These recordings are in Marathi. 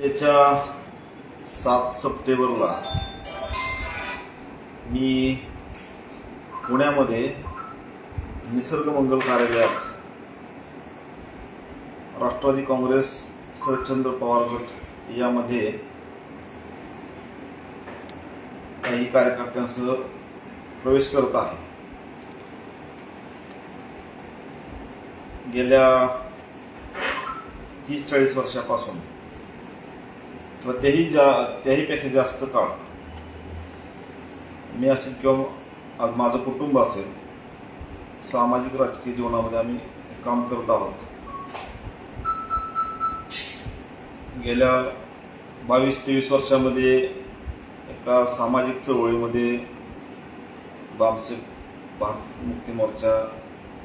त्याच्या सात सप्टेंबरला मी पुण्यामध्ये निसर्ग मंगल कार्यालयात राष्ट्रवादी काँग्रेस शरदचंद्र पवार गट यामध्ये काही कार्यकर्त्यांसह प्रवेश करत आहे. गेल्या तीस चाळीस वर्षापासून किंवा त्याही जा त्याहीपेक्षा जास्त काळ मी असेल किंवा आज माझं कुटुंब असेल सामाजिक राजकीय जीवनामध्ये आम्ही काम करत आहोत. गेल्या बावीस तेवीस वर्षामध्ये एका सामाजिक चळवळीमध्ये बामसेक भारत मुक्ती मोर्चा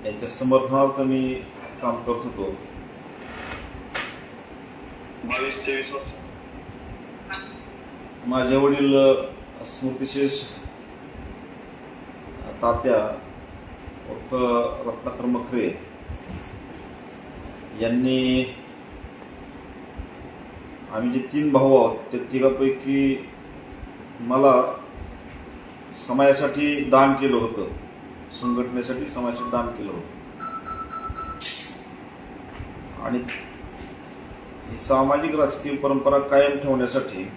यांच्या समर्थनार्थ मी काम करत होतो. बावीस तेवीस वर्ष माझे वडील स्मृतिशेष तात्या उर्फ रत्नाकर मखरे यांनी आम्ही जे तीन भाऊ आहोत त्या तिघापैकी मला समाजासाठी दान केलं होतं. संघटनेसाठी समाजासाठी दान केलं होतं. आणि ही सामाजिक राजकीय परंपरा कायम ठेवण्यासाठी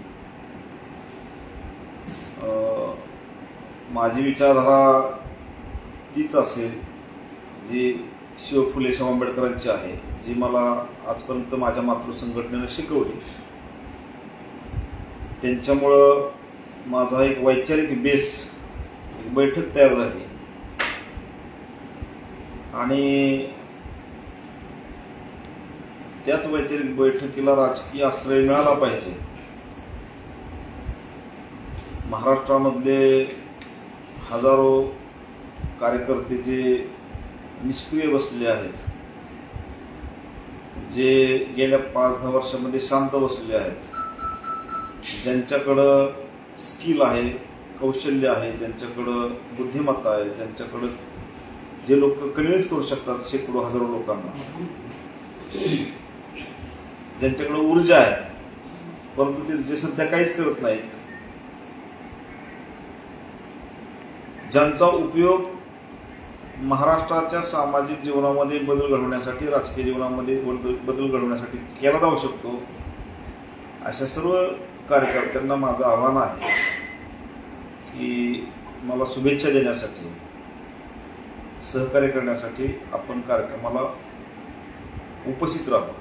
माझी विचारधारा तीच असेल जी शिव फुले आंबेडकरांची आहे जी मला आजपर्यंत माझ्या मातृसंघटनेनं शिकवली. त्यांच्यामुळं माझा एक वैचारिक बेस एक बैठक तयार झाली. आणि त्याच वैचारिक बैठकीला राजकीय आश्रय मिळाला पाहिजे. महाराष्ट्रामधले हजारो कार्यकर्ते जे निष्क्रिय बसले आहेत जे गेल्या पाच दहा वर्षामध्ये शांत बसले आहेत ज्यांच्याकडं स्किल आहे कौशल्य आहे ज्यांच्याकडं बुद्धिमत्ता आहे ज्यांच्याकडं जे लोक कन्व्हिन्स करू शकतात शेकडो हजारो लोकांना ज्यांच्याकडं ऊर्जा आहे परंतु ते जे सध्या काहीच करत नाहीत ज्यांचा उपयोग महाराष्ट्राच्या सामाजिक जीवनामध्ये बदल घडवण्यासाठी राजकीय जीवनामध्ये बदल बदल घडवण्यासाठी केला जाऊ शकतो अशा सर्व कार्यकर्त्यांना माझं आव्हान आहे की मला शुभेच्छा देण्यासाठी सहकार्य करण्यासाठी आपण कार्यक्रमाला उपस्थित राहू.